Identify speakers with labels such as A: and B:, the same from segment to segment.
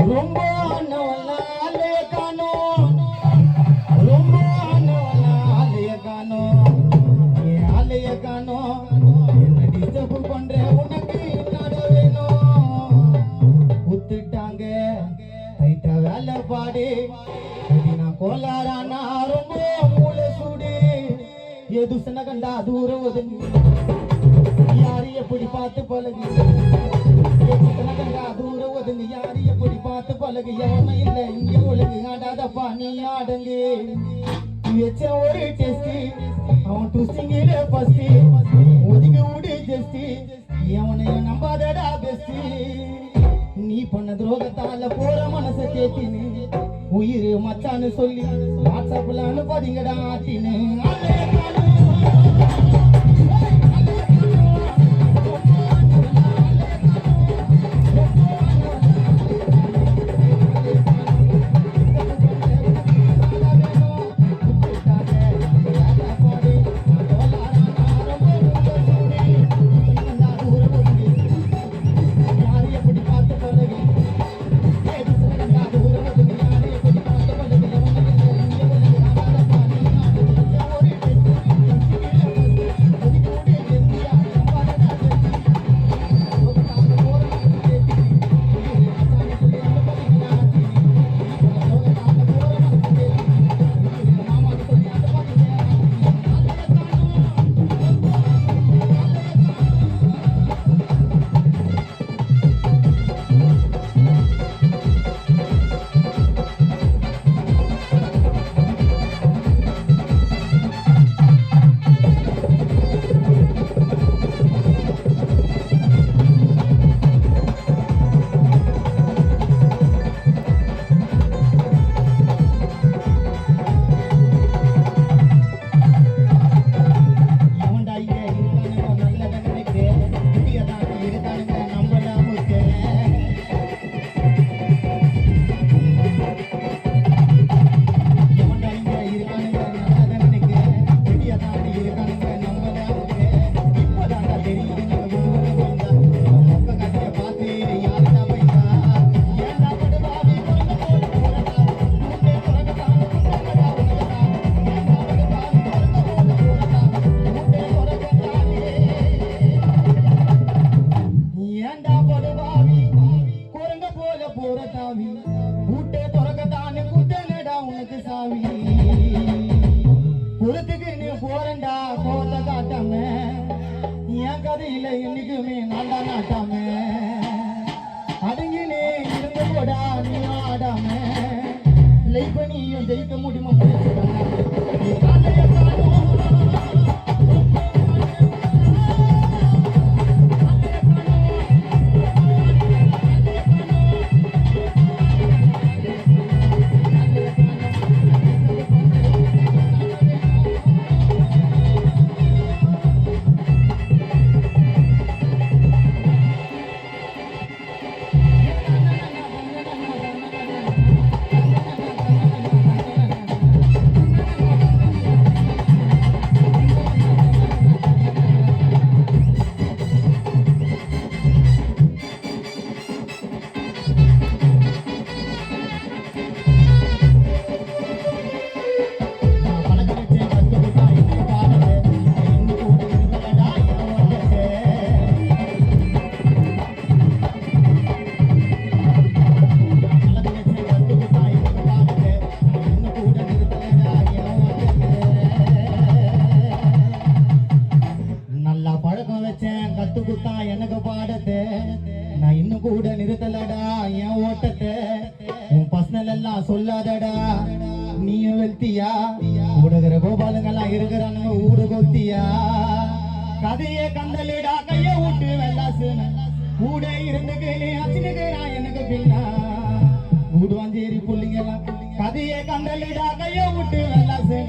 A: ரொம்ப அண்ணவனாலே காணோம் ரொம்ப அண்ணவனாலே காணோம் என் ஆலைய காணோம் என்ன டிஸ்டர்ப் பண்ற உனக்கு என்னட வேணும் குத்துட்டாங்க ரைட்டா வேலை பாடு நான் கோலாரானா ரொம்ப மூளை சூடு எது சின்ன கண்டா தூரம் பார்த்து பழகு எது சின்ன கண்டா தூரம் ஒதுங்கி யாரு எப்படி பார்த்து இல்லை இங்க ஒழுங்கு ஆடாதப்பா நீ ஆடுங்க. வச்ச ஒரு டெஸ்ட் அவன் டுஸ்டிங்கில ஃபர்ஸ்ட் ஒதுங்க விடு ஜஸ்ட் எவனைய நம்பாதடா பெஸ்ட் நீ பண்ண துரோகத்தால போற மனச தேத்தினு உயிர் மச்சான்னு சொல்லி வாட்ஸ்அப்ல அனுப்பாதீங்கடா ஆட்டினு நான் தான் இருந்து போடா நீ ஆடாம லைஃப் நீயும் ஜெயிக்க முடியுமா? சொல்லாதடா நீயும் வெல்த்தியா? ஊடுகிற கோபாலங்கெல்லாம் இருக்கிறானுங்க ஊடு கொத்தியா? கதைய கந்தலிடா கைய விட்டு வெள்ளாசு கூட இருந்துக்கு நீ அச்சினுக்கிறான் எனக்கு பின்னா? கூடுவாஞ்சேரி புள்ளிங்கெல்லாம். கதைய கந்தலிடா கைய விட்டு வெள்ளாசு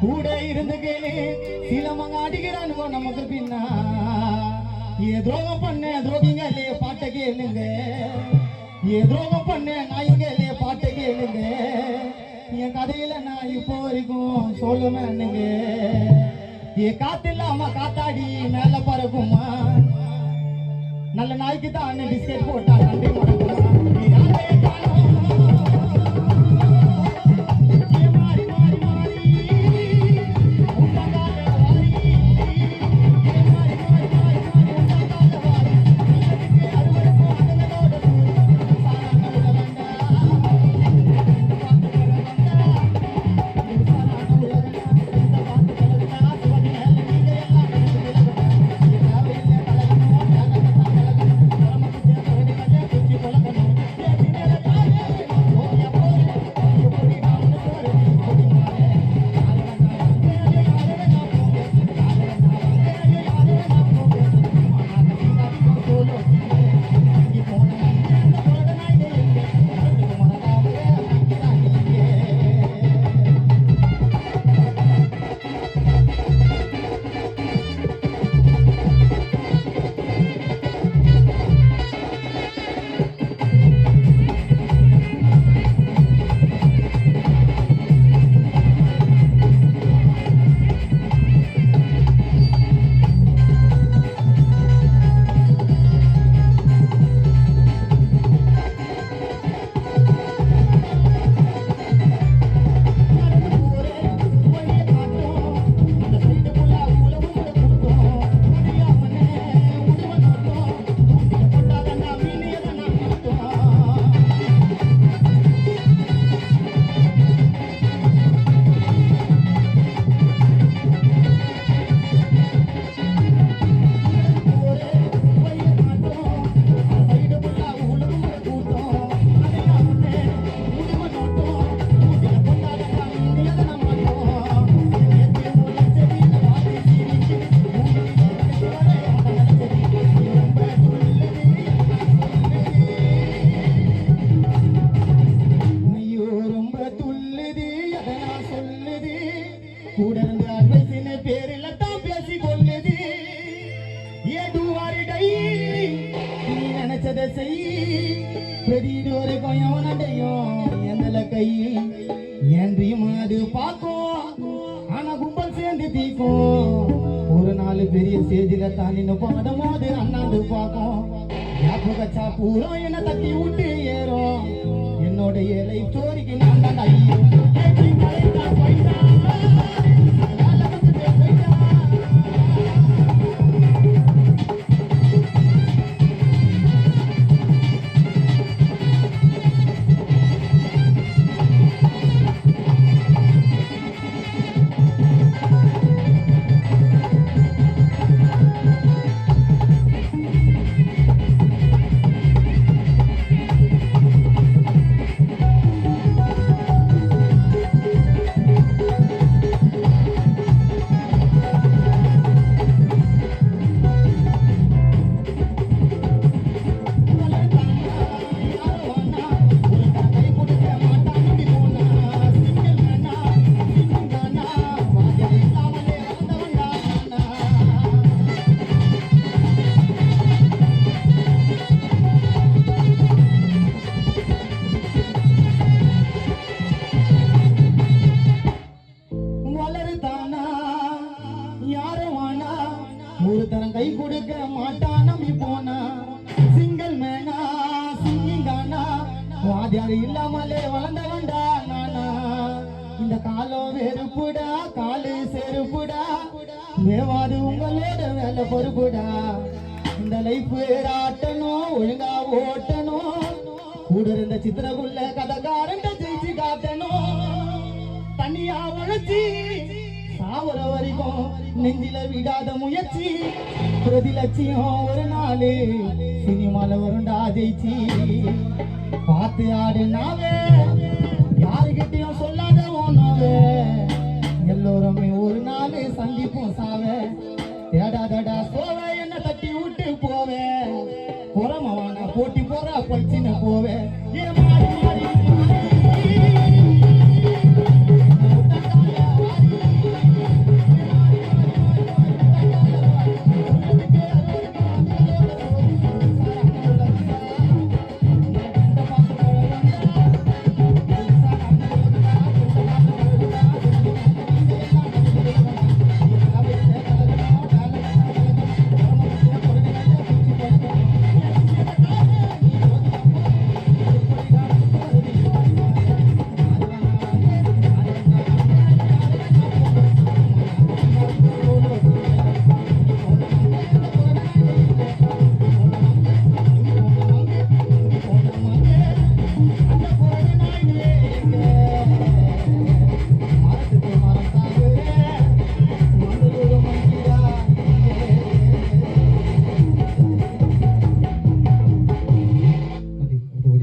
A: கூட இருந்துக்கு நீ சீலமங்க அடிக்கிறானுங்க நமக்கு பின்னா? ஏ துரோகம் பண்ண துரோகிங்களே பாட்டை கேளுங்க. ஏ துரோகம் பண்ண கேளு பாட்டு கேளுங்க. என் கதையில நான் இப்போ வரைக்கும் சொல்லுமேனுங்க ஏ காத்து இல்லாம காத்தாடி மேல பறக்குமா? நல்ல நாய்க்கு தான் பிஸ்கெட் போட்டா நன்றி பெரிய பயம் நடையும். எந்தல கை? என்றையும் அது பார்க்கும். ஆனா கும்பல் சேர்ந்து தீக்கும். ஒரு நாள் பெரிய சேஜில தான் நின்னு பாடும் போது அண்ணாந்து பார்க்கும். ஞாபகச்சா பூரம் என்ன தட்டி விட்டு ஏறும். என்னோடைய ஏழை ஸ்டோரிக்கு நான் தான் வாதியார் இல்லாமலே வளர்ந்தவன்டா நானா? இந்த காலம் வெறுப்புடா காலு செருப்புடா. வேவாது உங்களோட வேலை பொறுப்புடா. இந்த லைஃப் ஆட்டணும் ஒழுங்கா ஓட்டணும் கூட இருந்த சித்திரகுள்ள கதைக்காரன் ஜெயிச்சு காட்டணும் தனியா உழைச்சி சாவர வரைக்கும் நெஞ்சில விடாத முயற்சி. பிரதி லட்சியம் ஒரு நாள் சினிமால வருண்டா ஜெயிச்சி. பாத்து ஆடினாவே